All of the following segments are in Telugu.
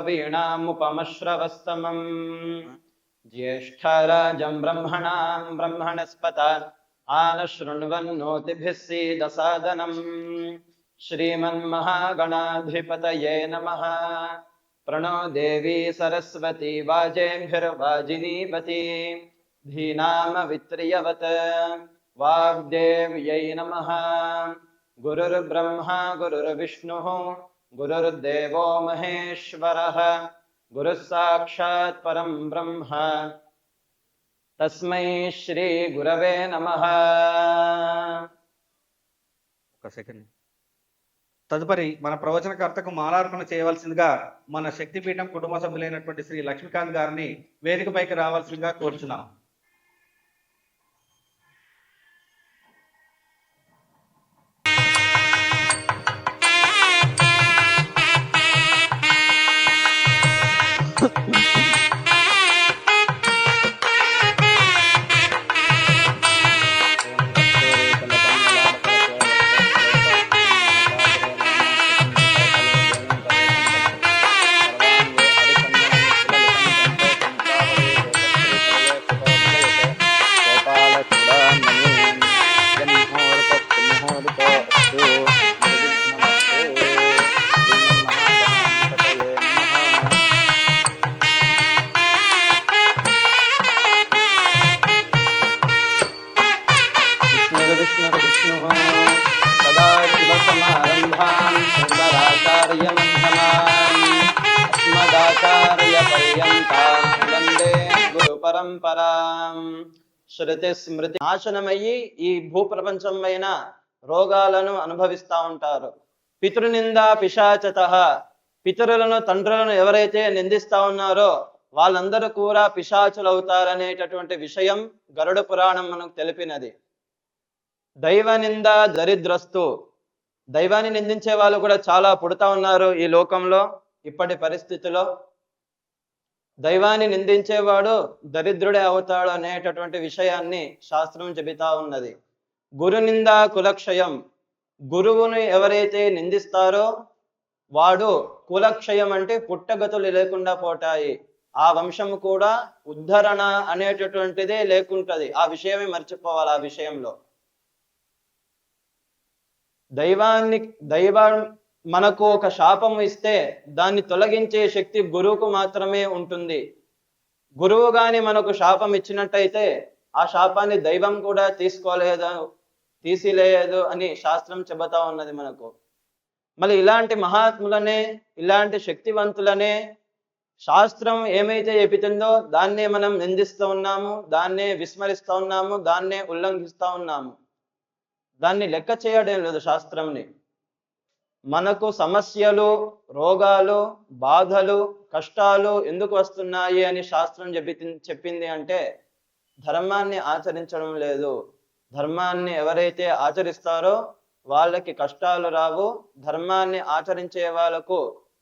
कवीणामुपमश्रवस्तमम् ज्येष्ठराजं ब्रह्मणां ब्रह्मणस्पत आनशृण्वन्नोतिभिः सीदसादनम्। श्रीमन्महागणाधिपतये नमः। प्रणो देवी सरस्वती वाजेभिर्वाजिनीवती धीनामवित्रियवत्। वाग्देव्यै नमः। गुरुर्ब्रह्मा गुरुर्विष्णुः गुरुर्देवो महेश्वरः गुरुः साक्षात् परं ब्रह्म तस्मै श्रीगुरवे नमः ఒక సెకండ్ తదుపరి మన ప్రవచనకర్తకు మాలార్పణ చేయవలసిందిగా మన శక్తిపీఠం కుటుంబ సభ్యులైనటువంటి శ్రీ లక్ష్మీకాంత్ గారిని వేదికపైకి రావాల్సిందిగా కోరుచున్నాం विष्णुर्विष्णुर्विष्णुः सदाशिवसमारम्भान् सुन्दराचार्यमध्यमान् अस्मदाचार्यपर्यन्तां वन्दे గురుపరంపరాం శృతి స్మృతి నాశనమయ్యి ఈ భూప్రపంచం పైన రోగాలను అనుభవిస్తా ఉంటారు పితృనింద పిశాచత పితరులను తండ్రులను ఎవరైతే నిందిస్తా ఉన్నారో వాళ్ళందరూ కూడా పిశాచులు అవుతారనేటటువంటి విషయం గరుడ పురాణం మనకు తెలిపినది దైవ నింద దరిద్రస్తు. దైవాన్ని నిందించే వాళ్ళు కూడా చాలా పుడతా ఉన్నారు ఈ లోకంలో ఇప్పటి పరిస్థితిలో. దైవాన్ని నిందించేవాడు దరిద్రుడే అవుతాడు అనేటటువంటి విషయాన్ని శాస్త్రం చెబుతా ఉన్నది. గురు నింద కులక్షయం. గురువుని ఎవరైతే నిందిస్తారో వాడు కులక్షయం అంటే పుట్టగతులు లేకుండా పోతాయి. ఆ వంశము కూడా ఉద్ధరణ అనేటటువంటిదే లేకుంటది. ఆ విషయమే మర్చిపోవాలి ఆ విషయంలో. దైవాన్ని దైవం మనకు ఒక శాపం ఇస్తే దాన్ని తొలగించే శక్తి గురువుకు మాత్రమే ఉంటుంది. గురువు గాని మనకు శాపం ఇచ్చినట్టయితే ఆ శాపాన్ని దైవం కూడా తీసుకోలేదు తీసిలేదు అని శాస్త్రం చెబుతా ఉన్నది మనకు. మళ్ళీ ఇలాంటి మహాత్ములనే ఇలాంటి శక్తివంతులనే శాస్త్రం ఏమైతే చెబుతుందో దాన్నే మనం నిందిస్తూ ఉన్నాము దాన్నే విస్మరిస్తూ ఉన్నాము దాన్నే ఉల్లంఘిస్తూ ఉన్నాము. దాన్ని లెక్క చేయడం లేదు శాస్త్రంని. మనకు సమస్యలు రోగాలు బాధలు కష్టాలు ఎందుకు వస్తున్నాయి అని శాస్త్రం చెప్పి చెప్పింది అంటే ధర్మాన్ని ఆచరించడం లేదు. ధర్మాన్ని ఎవరైతే ఆచరిస్తారో వాళ్ళకి కష్టాలు రావు. ధర్మాన్ని ఆచరించే వాళ్ళకు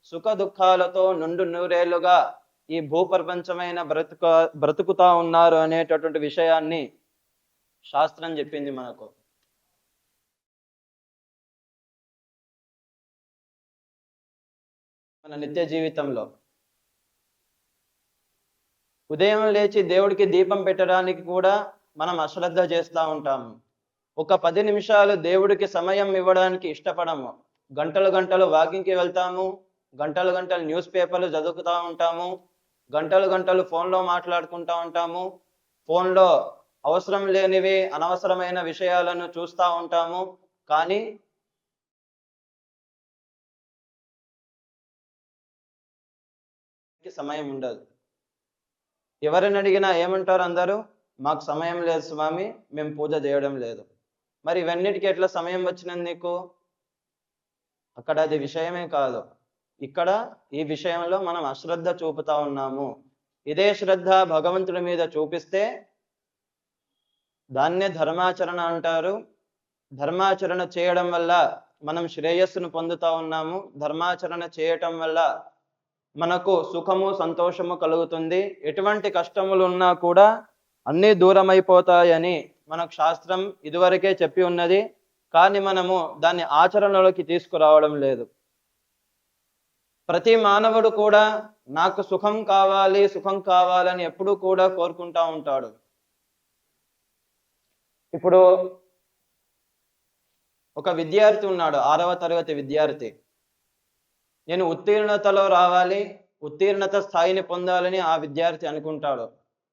సుఖ దుఃఖాలతో నుండు నూరేళ్ళుగా ఈ భూప్రపంచమైన బ్రతుక బ్రతుకుతా ఉన్నారు అనేటటువంటి విషయాన్ని శాస్త్రం చెప్పింది మనకు. మన నిత్య జీవితంలో. ఉదయం లేచి దేవుడికి దీపం పెట్టడానికి కూడా మనం అశ్రద్ధ చేస్తూ ఉంటాము ఒక పది నిమిషాలు దేవుడికి సమయం ఇవ్వడానికి ఇష్టపడము. గంటలు గంటలు వాకింగ్కి వెళ్తాము. గంటలు గంటలు న్యూస్ పేపర్లు చదువుతూ ఉంటాము. గంటలు గంటలు ఫోన్లో మాట్లాడుకుంటూ ఉంటాము. ఫోన్లో అవసరం లేనివి అనవసరమైన విషయాలను చూస్తూ ఉంటాము. కానీ సమయం ఉండదు. ఎవరిని అడిగినా ఏమంటారు అందరూ? మాకు సమయం లేదు స్వామి మేము పూజ చేయడం లేదు. మరి ఇవన్నిటికీ ఎట్లా సమయం వచ్చినది నీకు? అక్కడ అది విషయమే కాదు. ఇక్కడ ఈ విషయంలో మనం అశ్రద్ధ చూపుతా ఉన్నాము. ఇదే శ్రద్ధ భగవంతుడి మీద చూపిస్తే దాన్నే ధర్మాచరణ అంటారు. ధర్మాచరణ చేయడం వల్ల మనం శ్రేయస్సును పొందుతా ఉన్నాము. ధర్మాచరణ చేయటం వల్ల మనకు సుఖము సంతోషము కలుగుతుంది. ఎటువంటి కష్టములు ఉన్నా కూడా అన్నీ దూరమైపోతాయని మనకు శాస్త్రం ఇదివరకే చెప్పి ఉన్నది. కానీ మనము దాన్ని ఆచరణలోకి తీసుకురావడం లేదు. ప్రతి మానవుడు కూడా నాకు సుఖం కావాలి సుఖం కావాలని ఎప్పుడూ కూడా కోరుకుంటా ఉంటాడు. ఇప్పుడు ఒక విద్యార్థి ఉన్నాడు ఆరవ తరగతి విద్యార్థి. నేను ఉత్తీర్ణతలో రావాలి ఉత్తీర్ణత స్థాయిని పొందాలని ఆ విద్యార్థి అనుకుంటాడు.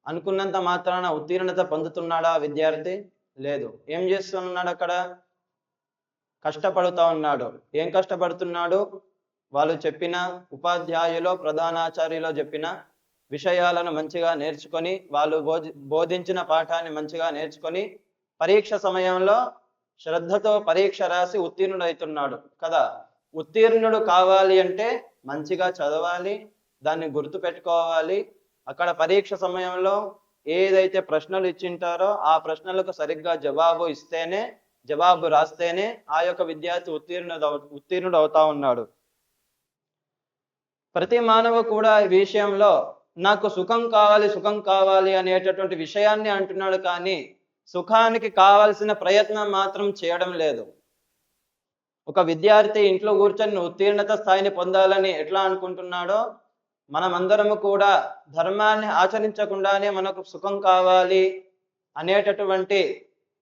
అనుకున్నంత మాత్రాన ఉత్తీర్ణత పొందుతున్నాడా ఆ విద్యార్థి? లేదు. ఏం చేస్తున్నాడు అక్కడ? కష్టపడుతూ ఉన్నాడు. ఏం కష్టపడుతున్నాడు? వాళ్ళు చెప్పిన ఉపాధ్యాయులో ప్రధానాచార్యులో చెప్పిన విషయాలను మంచిగా నేర్చుకొని వాళ్ళు బోధి బోధించిన పాఠాన్ని మంచిగా నేర్చుకొని పరీక్ష సమయంలో శ్రద్ధతో పరీక్ష రాసి ఉత్తీర్ణుడవుతున్నాడు కదా? ఉత్తీర్ణుడు కావాలి అంటే మంచిగా చదవాలి దాన్ని గుర్తు పెట్టుకోవాలి. అక్కడ పరీక్ష సమయంలో ఏదైతే ప్రశ్నలు ఇచ్చింటారో ఆ ప్రశ్నలకు సరిగ్గా జవాబు ఇస్తేనే జవాబు రాస్తేనే ఆ యొక్క విద్యార్థి ఉత్తీర్ణుడు ఉత్తీర్ణుడు అవుతా ఉన్నాడు. ప్రతి మానవు కూడా ఈ విషయంలో నాకు సుఖం కావాలి సుఖం కావాలి అనేటటువంటి విషయాన్ని అంటున్నాడు కానీ సుఖానికి కావాల్సిన ప్రయత్నం మాత్రం చేయడం లేదు. ఒక విద్యార్థి ఇంట్లో కూర్చొని ఉత్తీర్ణత స్థాయిని పొందాలని ఎట్లా అనుకుంటున్నాడో మనమందరము కూడా ధర్మాన్ని ఆచరించకుండానే మనకు సుఖం కావాలి అనేటటువంటి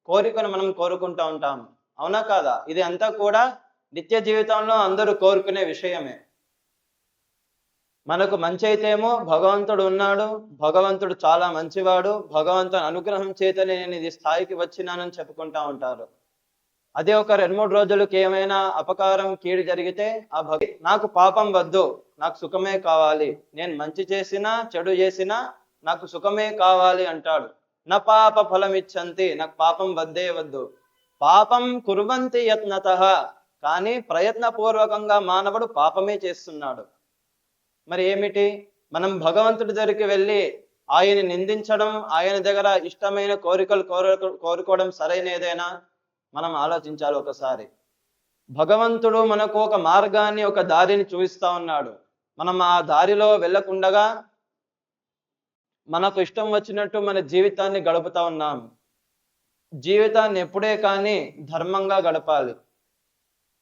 కోరికను మనం కోరుకుంటూ ఉంటాం. అవునా కాదా? ఇది అంతా కూడా నిత్య జీవితంలో అందరూ కోరుకునే విషయమే. మనకు మంచి అయితేమో భగవంతుడు ఉన్నాడు భగవంతుడు చాలా మంచివాడు భగవంతుని అనుగ్రహం చేతనే నేను ఇది స్థాయికి వచ్చినానని చెప్పుకుంటా ఉంటారు. అదే ఒక రెండు మూడు రోజులకి ఏమైనా అపకారం కీడు జరిగితే ఆ భక్తి నాకు పాపం వద్దు నాకు సుఖమే కావాలి. నేను మంచి చేసినా చెడు చేసినా నాకు సుఖమే కావాలి అంటాడు. నా పాప ఫలం ఇచ్చంతి నాకు పాపం వద్దే వద్దు. పాపం కుర్వంతి యత్నత కానీ ప్రయత్నపూర్వకంగా మానవుడు పాపమే చేస్తున్నాడు. మరి ఏమిటి? మనం భగవంతుడి దగ్గరికి వెళ్ళి ఆయన నిందించడం ఆయన దగ్గర ఇష్టమైన కోరికలు కోరు కోరుకోవడం సరైనదేనా? మనం ఆలోచించాలి ఒకసారి. భగవంతుడు మనకు ఒక మార్గాన్ని ఒక దారిని చూపిస్తా ఉన్నాడు. మనం ఆ దారిలో వెళ్ళకుండగా మనకు ఇష్టం వచ్చినట్టు మన జీవితాన్ని గడుపుతా ఉన్నాం. జీవితాన్ని ఎప్పుడే కానీ ధర్మంగా గడపాలి.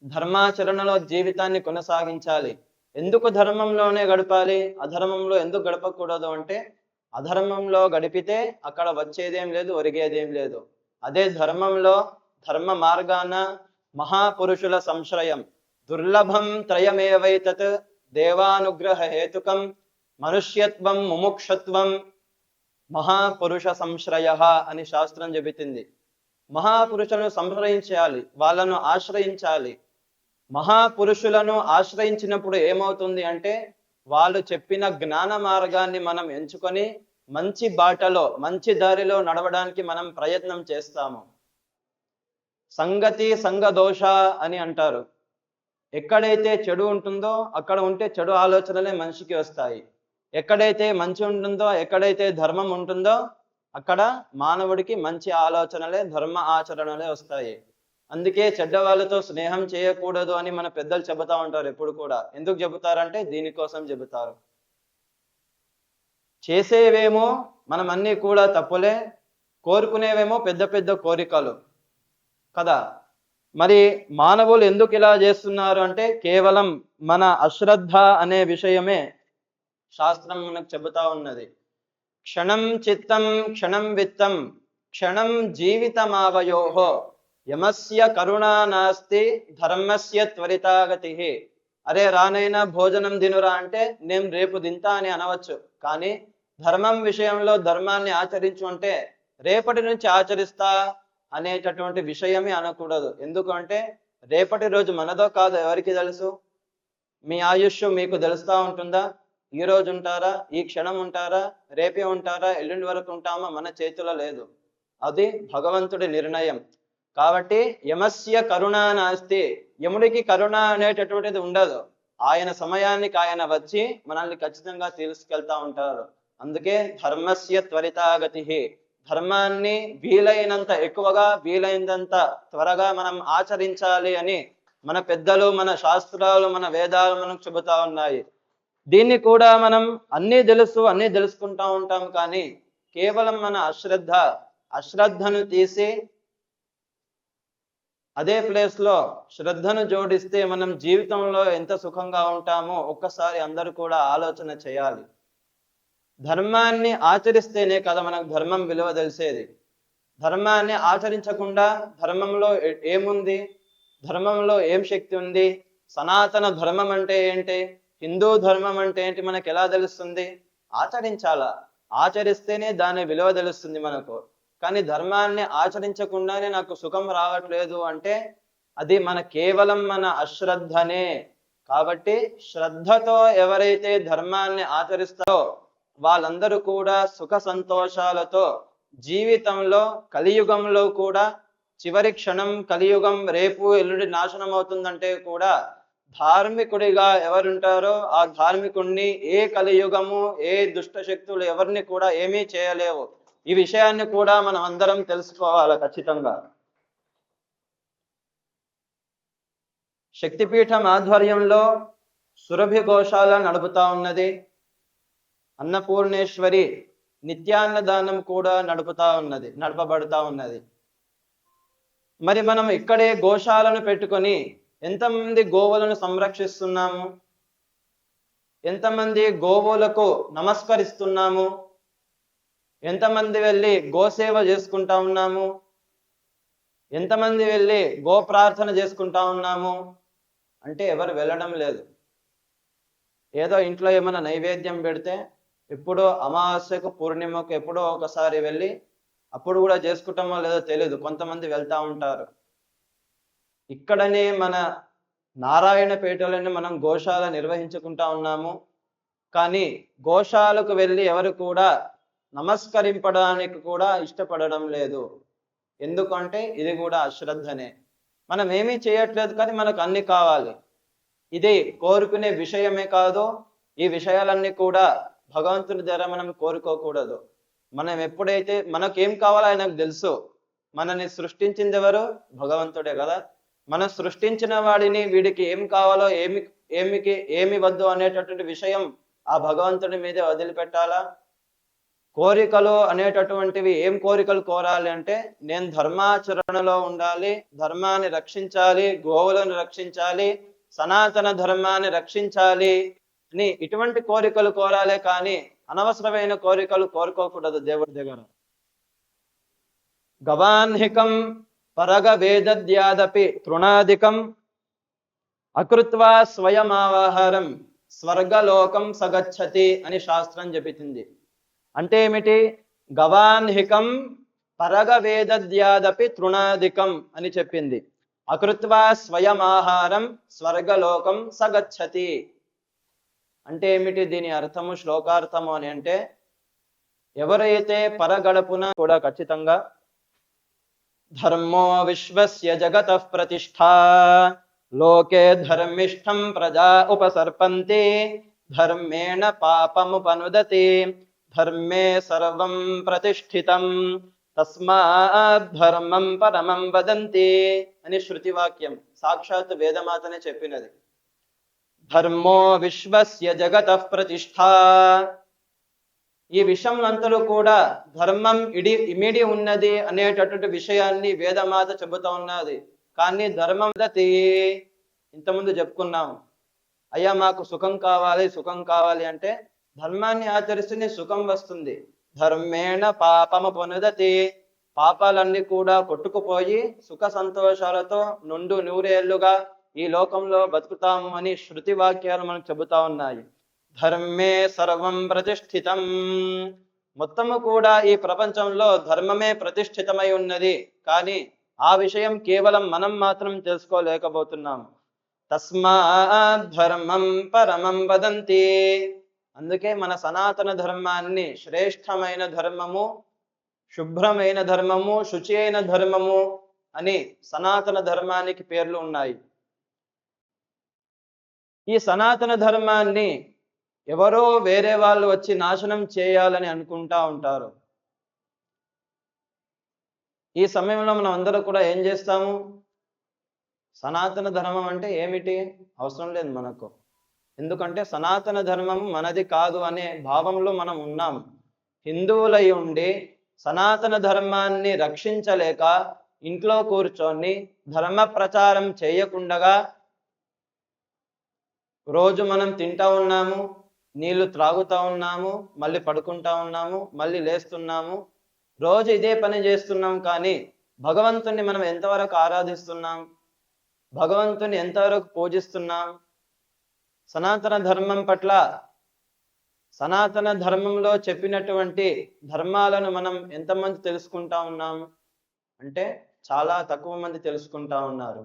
ధర్మాచరణలో జీవితాన్ని కొనసాగించాలి. ఎందుకు ధర్మంలోనే గడపాలి? అధర్మంలో ఎందుకు గడపకూడదు అంటే అధర్మంలో గడిపితే అక్కడ వచ్చేదేం లేదు ఒరిగేదేం లేదు. అదే ధర్మంలో ధర్మ మార్గాన మహాపురుషుల సంశ్రయం. దుర్లభం త్రయమేవైతత్ దేవానుగ్రహ హేతుకం మనుష్యత్వం ముముక్షత్వం. మహాపురుష సంశ్రయ అని శాస్త్రం చెబుతుంది. మహాపురుషులను సంశ్రయించాలి వాళ్ళను ఆశ్రయించాలి. మహాపురుషులను ఆశ్రయించినప్పుడు ఏమవుతుంది అంటే వాళ్ళు చెప్పిన జ్ఞాన మార్గాన్ని మనం ఎంచుకొని మంచి బాటలో మంచి దారిలో నడవడానికి మనం ప్రయత్నం చేస్తాము. సంగతి సంగదోష అని అంటారు. ఎక్కడైతే చెడు ఉంటుందో అక్కడ ఉంటే చెడు ఆలోచనలే మనిషికి వస్తాయి. ఎక్కడైతే మంచి ఉంటుందో ఎక్కడైతే ధర్మం ఉంటుందో అక్కడ మానవుడికి మంచి ఆలోచనలే ధర్మ ఆచరణలే వస్తాయి. అందుకే చెడ్డ వాళ్ళతో స్నేహం చేయకూడదు అని మన పెద్దలు చెబుతా ఉంటారు ఎప్పుడు కూడా. ఎందుకు చెబుతారంటే దీనికోసం చెబుతారు. చేసేవేమో మనం అన్నీ కూడా తప్పులే కోరుకునేవేమో పెద్ద పెద్ద కోరికలు. కదా? మరి మానవులు ఎందుకు ఇలా చేస్తున్నారు అంటే కేవలం మన అశ్రద్ధ అనే విషయమే శాస్త్రం మనకు చెబుతా ఉన్నది. క్షణం చిత్తం క్షణం విత్తం క్షణం జీవితమావయోహో యమస్య కరుణా నాస్తి ధర్మస్య త్వరితాగతి అరే రానైనా భోజనం దినురా అంటే నేను రేపు దింతా అని అనవచ్చు. కానీ ధర్మం విషయంలో ధర్మాన్ని ఆచరించు అంటే రేపటి నుంచి ఆచరిస్తా అనేటటువంటి విషయమే అనకూడదు. ఎందుకంటే రేపటి రోజు మనదో కాదు ఎవరికి తెలుసు? మీ ఆయుష్ మీకు తెలుస్తా ఉంటుందా? ఈ రోజు ఉంటారా? ఈ క్షణం ఉంటారా? రేపే ఉంటారా? ఎల్లుండి వరకు ఉంటామా? మన చేతిలో లేదు. అది భగవంతుడి నిర్ణయం. కాబట్టి యమస్య కరుణ నాస్తి. యముడికి కరుణ అనేటటువంటిది ఉండదు. ఆయన సమయానికి ఆయన వచ్చి మనల్ని ఖచ్చితంగా తీసుకెళ్తా ఉంటారు. అందుకే ధర్మస్య త్వరితాగతి. ధర్మాన్ని వీలైనంత ఎక్కువగా వీలైనంత త్వరగా మనం ఆచరించాలి అని మన పెద్దలు మన శాస్త్రాలు మన వేదాలు మనకు చెబుతా ఉన్నాయి. దీన్ని కూడా మనం అన్నీ తెలుసు అన్నీ తెలుసుకుంటా ఉంటాం కానీ కేవలం మన అశ్రద్ధ అశ్రద్ధను తీసి అదే ప్లేస్లో శ్రద్ధను జోడిస్తే మనం జీవితంలో ఎంత సుఖంగా ఉంటామో ఒక్కసారి అందరూ కూడా ఆలోచన చేయాలి. ధర్మాన్ని ఆచరిస్తేనే కదా మనకు ధర్మం విలువ తెలిసేది. ధర్మాన్ని ఆచరించకుండా ధర్మంలో ఏముంది? ధర్మంలో ఏం శక్తి ఉంది? సనాతన ధర్మం అంటే ఏంటి? హిందూ ధర్మం అంటే ఏంటి? మనకు ఎలా తెలుస్తుంది? ఆచరించాలా? ఆచరిస్తేనే దాని విలువ తెలుస్తుంది మనకు. కానీ ధర్మాన్ని ఆచరించకుండానే నాకు సుఖం రావట్లేదు అంటే అది మన కేవలం మన అశ్రద్ధనే. కాబట్టి శ్రద్ధతో ఎవరైతే ధర్మాన్ని ఆచరిస్తారో వాళ్ళందరూ కూడా సుఖ సంతోషాలతో జీవితంలో కలియుగంలో కూడా చివరి క్షణం కలియుగం రేపు ఎల్లుడి నాశనం అవుతుందంటే కూడా ధార్మికుడిగా ఎవరుంటారో ఆ ధార్మికుణ్ణి ఏ కలియుగము ఏ దుష్ట శక్తులు ఎవరిని కూడా ఏమీ చేయలేవు. ఈ విషయాన్ని కూడా మనం అందరం తెలుసుకోవాలి ఖచ్చితంగా. శక్తిపీఠం ఆధ్వర్యంలో సురభి గోశాల నడుపుతా ఉన్నది. అన్నపూర్ణేశ్వరి నిత్యాన్నదానం కూడా నడుపుతా ఉన్నది నడపబడుతూ ఉన్నది. మరి మనం ఇక్కడే గోశాలను పెట్టుకొని ఎంతమంది గోవులను సంరక్షిస్తున్నాము? ఎంతమంది గోవులకు నమస్కరిస్తున్నాము? ఎంతమంది వెళ్ళి గోసేవ చేసుకుంటా ఉన్నాము? ఎంతమంది వెళ్ళి గో ప్రార్థన చేసుకుంటా ఉన్నాము? అంటే ఎవరు వెళ్ళడం లేదు. ఏదో ఇంట్లో ఏమైనా నైవేద్యం పెడితే ఎప్పుడో అమావాస్యకు పూర్ణిమకు ఎప్పుడో ఒకసారి వెళ్ళి అప్పుడు కూడా చేసుకుంటామో లేదో తెలియదు కొంతమంది వెళ్తా ఉంటారు. ఇక్కడనే మన నారాయణపేటలోనే మనం గోశాల నిర్వహించుకుంటా ఉన్నాము. కానీ గోశాలకు వెళ్ళి ఎవరు కూడా నమస్కరింపడానికి కూడా ఇష్టపడడం లేదు. ఎందుకంటే ఇది కూడా అశ్రద్ధనే. మనం ఏమీ చేయట్లేదు కానీ మనకు అన్ని కావాలి. ఇది కోరుకునే విషయమే కాదు. ఈ విషయాలన్నీ కూడా భగవంతుని ద్వారా మనం కోరుకోకూడదు. మనం ఎప్పుడైతే మనకేం కావాలో ఆయనకు తెలుసు. మనని సృష్టించింది ఎవరు? భగవంతుడే కదా. మనం సృష్టించిన వాడిని వీడికి ఏం కావాలో ఏమి ఏమికి ఏమి వద్దు అనేటటువంటి విషయం ఆ భగవంతుడి మీదే వదిలిపెట్టాలా? కోరికలు అనేటటువంటివి ఏం కోరికలు కోరాలి అంటే నేను ధర్మాచరణలో ఉండాలి ధర్మాన్ని రక్షించాలి గోవులను రక్షించాలి సనాతన ధర్మాన్ని రక్షించాలి అని ఇటువంటి కోరికలు కోరాలే కానీ అనవసరమైన కోరికలు కోరుకోకూడదు దేవుడి దగ్గర. గవాన్హికం పరగ వేదద్యాదపి తృణాధికం అకృత్వా స్వయమావాహారం స్వర్గలోకం సగచ్చతి అని శాస్త్రం చెబుతుంది. అంటే ఏమిటి? గవాన్హికం పరగ వేదద్యాదపి అని చెప్పింది. అకృత్వా స్వయమాహారం స్వర్గలోకం సగచ్చతి. అంటే ఏమిటి దీని అర్థము శ్లోకార్థము అని అంటే ఎవరైతే పరగడపున కూడా ఖచ్చితంగా ధర్మో విశ్వస్య జగత ప్రతిష్ట లోకే ధర్మిష్టం ప్రజా ఉపసర్పంతి ధర్మేణ పాపముపనుదతి ధర్మే సర్వం ప్రతిష్ఠితం తస్మాత్ ధర్మం పరమం వదంతి అని శృతి వాక్యం సాక్షాత్ వేదమాతనే చెప్పినది. ధర్మో విశ్వస్య జగత ప్రతిష్ట ఈ విషయంలంతలో కూడా ధర్మం ఇడి ఇమిడి ఉన్నది అనేటటువంటి విషయాన్ని వేదమాత చెబుతా ఉన్నది. కానీ ధర్మం దతి ఇంతకుముందు చెప్పుకున్నాం. అయ్యా మాకు సుఖం కావాలి సుఖం కావాలి అంటే ధర్మాన్ని ఆచరిస్తేనే సుఖం వస్తుంది. ధర్మేణ పాపము పొనుదతి పాపాలన్నీ కూడా కొట్టుకుపోయి సుఖ సంతోషాలతో నుండు నూరేళ్ళుగా ఈ లోకంలో బతుకుతాము అని శృతి వాక్యాలు మనకు చెబుతా ఉన్నాయి. ధర్మే సర్వం ప్రతిష్ఠితం. మొత్తము కూడా ఈ ప్రపంచంలో ధర్మమే ప్రతిష్ఠితమై ఉన్నది. కానీ ఆ విషయం కేవలం మనం మాత్రం తెలుసుకోలేకపోతున్నాం తస్మా ధర్మం పరమం వదంతి. అందుకే మన సనాతన ధర్మాన్ని శ్రేష్టమైన ధర్మము శుభ్రమైన ధర్మము శుచి అయిన ధర్మము అని సనాతన ధర్మానికి పేర్లు ఉన్నాయి. ఈ సనాతన ధర్మాన్ని ఎవరో వేరే వాళ్ళు వచ్చి నాశనం చేయాలని అనుకుంటా ఉంటారు. ఈ సమయంలో మనం అందరూ కూడా ఏం చేస్తాము? సనాతన ధర్మం అంటే ఏమిటి? అవసరం లేదు మనకు. ఎందుకంటే సనాతన ధర్మం మనది కాదు అనే భావంలో మనం ఉన్నాం. హిందువులై ఉండి సనాతన ధర్మాన్ని రక్షించలేక ఇంట్లో కూర్చొని ధర్మ ప్రచారం చేయకుండగా రోజు మనం తింటా ఉన్నాము నీళ్ళు త్రాగుతా ఉన్నాము మళ్ళీ పడుకుంటా ఉన్నాము మళ్ళీ లేస్తున్నాము. రోజు ఇదే పని చేస్తున్నాం కానీ భగవంతుణ్ణి మనం ఎంతవరకు ఆరాధిస్తున్నాం? భగవంతుని ఎంతవరకు పూజిస్తున్నాం? సనాతన ధర్మం పట్ల సనాతన ధర్మంలో చెప్పినటువంటి ధర్మాలను మనం ఎంతమంది తెలుసుకుంటా ఉన్నాం? అంటే చాలా తక్కువ మంది తెలుసుకుంటా ఉన్నారు.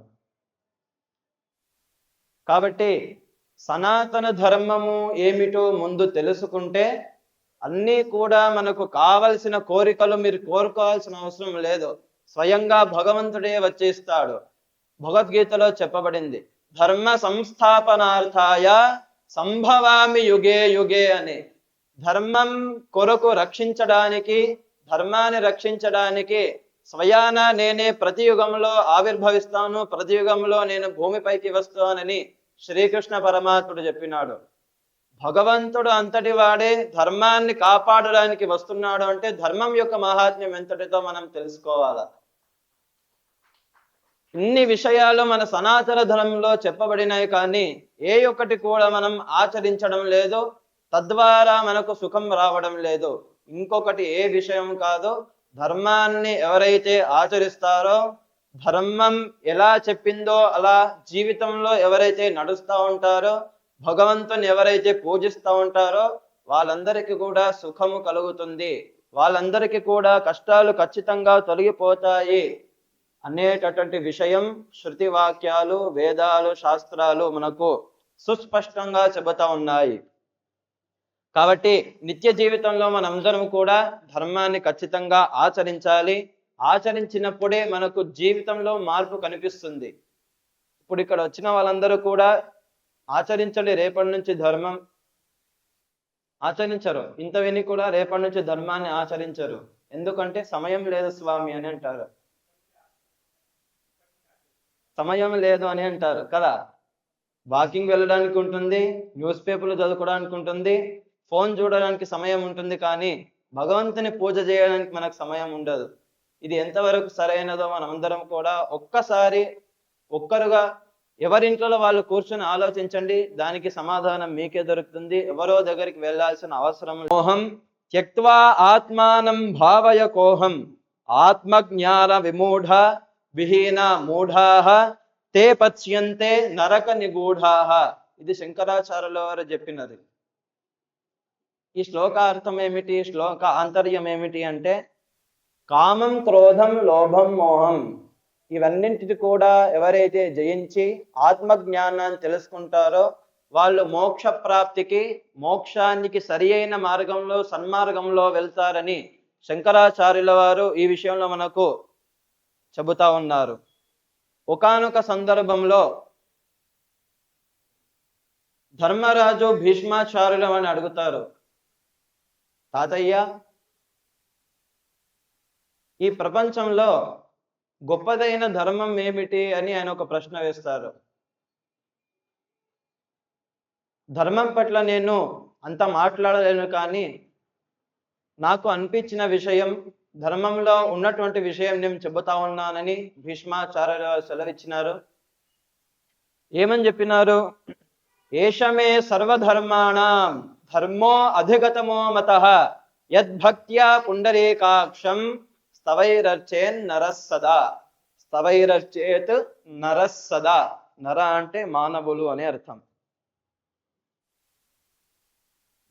కాబట్టి సనాతన ధర్మము ఏమిటో ముందు తెలుసుకుంటే అన్నీ కూడా మనకు కావలసిన కోరికలు మీరు కోరుకోవాల్సిన అవసరం లేదు. స్వయంగా భగవంతుడే వచ్చేస్తాడు. భగవద్గీతలో చెప్పబడింది. ధర్మ సంస్థాపనార్థాయ సంభవామి యుగే యుగే అని. ధర్మం కొరకు రక్షించడానికి ధర్మాన్ని రక్షించడానికి స్వయాన నేనే ప్రతి యుగంలో ఆవిర్భవిస్తాను ప్రతి యుగంలో నేను భూమిపైకి వస్తానని శ్రీకృష్ణ పరమాత్ముడు చెప్పినాడు భగవంతుడు అంతటి వాడే ధర్మాన్ని కాపాడడానికి వస్తున్నాడు అంటే ధర్మం యొక్క మహాత్మ్యం ఎంతటితో మనం తెలుసుకోవాలా? ఇన్ని విషయాలు మన సనాతన ధర్మంలో చెప్పబడినాయి కానీ ఏ ఒక్కటి కూడా మనం ఆచరించడం లేదు తద్వారా మనకు సుఖం రావడం లేదు. ఇంకొకటి ఏ విషయం కాదు ధర్మాన్ని ఎవరైతే ఆచరిస్తారో ధర్మం ఎలా చెప్పిందో అలా జీవితంలో ఎవరైతే నడుస్తూ ఉంటారో భగవంతుని ఎవరైతే పూజిస్తూ ఉంటారో వాళ్ళందరికీ కూడా సుఖము కలుగుతుంది. వాళ్ళందరికీ కూడా కష్టాలు ఖచ్చితంగా తొలగిపోతాయి అనేటటువంటి విషయం శృతి వాక్యాలు వేదాలు శాస్త్రాలు మనకు సుస్పష్టంగా చెబుతా ఉన్నాయి. కాబట్టి నిత్య జీవితంలో మనందరం కూడా ధర్మాన్ని ఖచ్చితంగా ఆచరించాలి. ఆచరించినప్పుడే మనకు జీవితంలో మార్పు కనిపిస్తుంది. ఇప్పుడు ఇక్కడ వచ్చిన వాళ్ళందరూ కూడా ఆచరించండి రేపటి నుంచి ధర్మం ఆచరించరు. ఇంత విని కూడా రేపటి నుంచి ధర్మాన్ని ఆచరించరు. ఎందుకంటే సమయం లేదు స్వామి అని అంటారు. సమయం లేదు అని అంటారు కదా. వాకింగ్ వెళ్ళడానికి ఉంటుంది న్యూస్ పేపర్లు చదువుకోవడానికి ఉంటుంది ఫోన్ చూడడానికి సమయం ఉంటుంది కానీ భగవంతుని పూజ చేయడానికి మనకు సమయం ఉండదు. ఇది ఎంతవరకు సరైనదో మనమందరం కూడా ఒక్కసారి ఒక్కరుగా ఎవరింట్లో వాళ్ళు కూర్చొని ఆలోచించండి. దానికి సమాధానం మీకే దొరుకుతుంది. ఎవరో దగ్గరికి వెళ్ళాల్సిన అవసరం మోహం త్యక్వా ఆత్మానం భావయ కోహం ఆత్మజ్ఞాన విమూఢ విహీన మూఢాః తే పచ్యంతే నరక నిగూఢాః ఇది శంకరాచార్యుల వారు చెప్పినది. ఈ శ్లోక అర్థం ఏమిటి? శ్లోక ఆంతర్యం ఏమిటి అంటే కామం క్రోధం లోభం మోహం ఇవన్నింటిని కూడా ఎవరైతే జయించి ఆత్మజ్ఞానాన్ని తెలుసుకుంటారో వాళ్ళు మోక్ష ప్రాప్తికి మోక్షానికి సరి అయిన మార్గంలో సన్మార్గంలో వెళ్తారని శంకరాచార్యుల వారు ఈ విషయంలో మనకు చెబుతా ఉన్నారు. ఒకనొక సందర్భంలో ధర్మరాజు భీష్మాచార్యులు అని అడుగుతారు తాతయ్య ఈ ప్రపంచంలో గొప్పదైన ధర్మం ఏమిటి అని ఆయన ఒక ప్రశ్న వేస్తారు. ధర్మం పట్ల నేను అంత మాట్లాడలేను కానీ నాకు అనిపించిన విషయం ధర్మంలో ఉన్నటువంటి విషయం నేను చెబుతా ఉన్నానని భీష్మాచార్యులు సెలవిచ్చినారు. ఏమని చెప్పినారు? ఏషమే సర్వధర్మాణం ధర్మో అధిగతమో మత యద్భక్త్యా పుండరీకాక్షం స్తవైరర్చేన్ నరస్సదా స్తవైరర్చేత్ నరస్సదా నర అంటే మానవులు అనే అర్థం.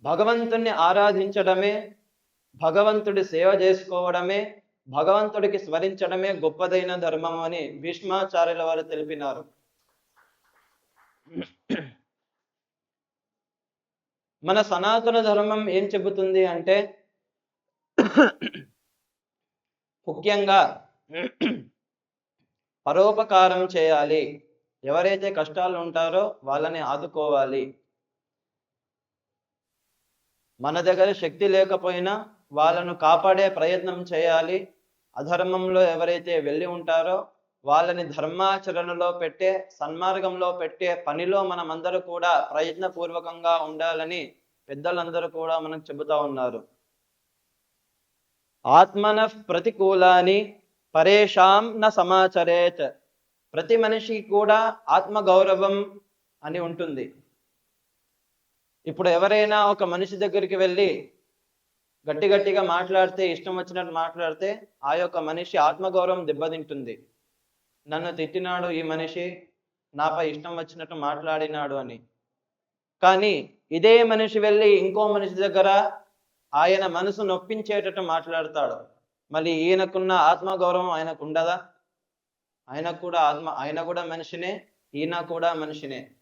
భగవంతుణ్ణి ఆరాధించడమే భగవంతుడి సేవ చేసుకోవడమే భగవంతుడికి స్మరించడమే గొప్పదైన ధర్మం అని భీష్మాచార్యుల వారు తెలిపినారు. మన సనాతన ధర్మం ఏం చెబుతుంది అంటే ముఖ్యంగా పరోపకారం చేయాలి. ఎవరైతే కష్టాలు ఉంటారో వాళ్ళని ఆదుకోవాలి. మన దగ్గర శక్తి లేకపోయినా వాళ్ళను కాపాడే ప్రయత్నం చేయాలి. అధర్మంలో ఎవరైతే వెళ్ళి ఉంటారో వాళ్ళని ధర్మాచరణలో పెట్టే సన్మార్గంలో పెట్టే పనిలో మనమందరూ కూడా ప్రయత్నపూర్వకంగా ఉండాలని పెద్దలందరూ కూడా మనకు చెబుతా ఉన్నారు. ఆత్మన ప్రతికూలాని పరేషాం న సమాచరేత్. ప్రతి మనిషికి కూడా ఆత్మగౌరవం అని ఉంటుంది. ఇప్పుడు ఎవరైనా ఒక మనిషి దగ్గరికి వెళ్ళి గట్టి గట్టిగా మాట్లాడితే ఇష్టం వచ్చినట్టు మాట్లాడితే ఆ యొక్క మనిషి ఆత్మగౌరవం దెబ్బతింటుంది. నన్ను తిట్టినాడు ఈ మనిషి నాపై ఇష్టం వచ్చినట్టు మాట్లాడినాడు అని. కానీ ఇదే మనిషి వెళ్ళి ఇంకో మనిషి దగ్గర ఆయన మనసు నొప్పించేటట్టు మాట్లాడతాడు. మళ్ళీ ఈయనకున్న ఆత్మగౌరవం ఆయనకు ఉండదా? ఆయన కూడా ఆత్మ ఆయన కూడా మనిషినే ఈయన కూడా మనిషినే.